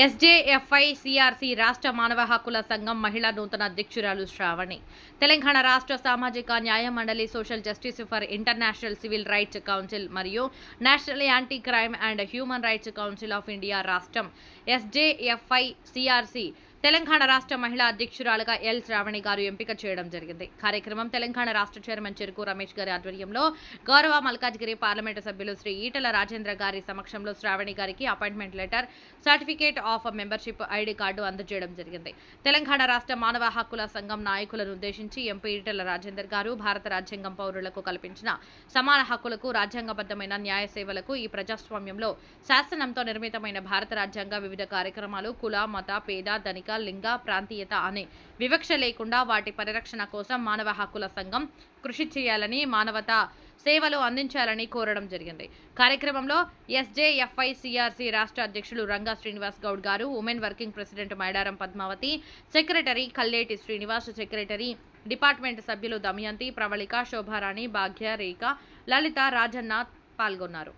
ఎస్జేఎఫ్ఐ CRC రాష్ట్ర మానవ హక్కుల సంఘం మహిళా నూతన అధ్యక్షురాలు శ్రావణి. తెలంగాణ రాష్ట్ర సామాజిక న్యాయ మండలి social justice for international civil rights council మరియు national anti crime and human rights council of India రాష్ట్రం. ఎస్జేఎఫ్ఐ సిఆర్సి తెలంగాణ రాష్ట్ర మహిళా అధ్యక్షురాలుగా ఎల్ శ్రావణి గారు ఎంపిక చేయడం జరిగింది. కార్యక్రమం తెలంగాణ రాష్ట్ర చైర్మన్ చెరుకు రమేష్ గారి ఆధ్వర్యంలో గౌరవ మల్కాజ్గిరి పార్లమెంటు సభ్యులు శ్రీ ఈటల రాజేంద్ర గారి సమక్షంలో శ్రావణి గారికి appointment letter certificate of membership ID card అందజేయడం జరిగింది. తెలంగాణ రాష్ట్ర మానవ హక్కుల సంఘం నాయకులను ఉద్దేశించి ఎంపీ ఈటల రాజేందర్ గారు భారత రాజ్యాంగం పౌరులకు కల్పించిన సమాన హక్కులకు రాజ్యాంగబద్ధమైన న్యాయ సేవలకు ఈ ప్రజాస్వామ్యంలో శాసనంతో నిర్మితమైన భారత రాజ్యాంగ వివిధ కార్యక్రమాలు కుల మత పేద ధనిక లింగ ప్రాంతీయత అనే వివక్ష లేకుండా వాటి పరిరక్షణ కోసం మానవ హక్కుల సంఘం కృషి చేయాలని మానవతా సేవలు అందించాలని కోరడం జరిగింది. కార్యక్రమంలో ఎస్జేఎఫ్ఐ సిఆర్సి రాష్ట్ర అధ్యక్షులు Ranga Srinivas Goud garu women working president Maidaram Padmavathi secretary Kalleti Srinivas secretary department సభ్యులు దమయంతి ప్రవళిక శోభారాణి భాగ్య రేఖ లలిత రాజన్న పాల్గొన్నారు.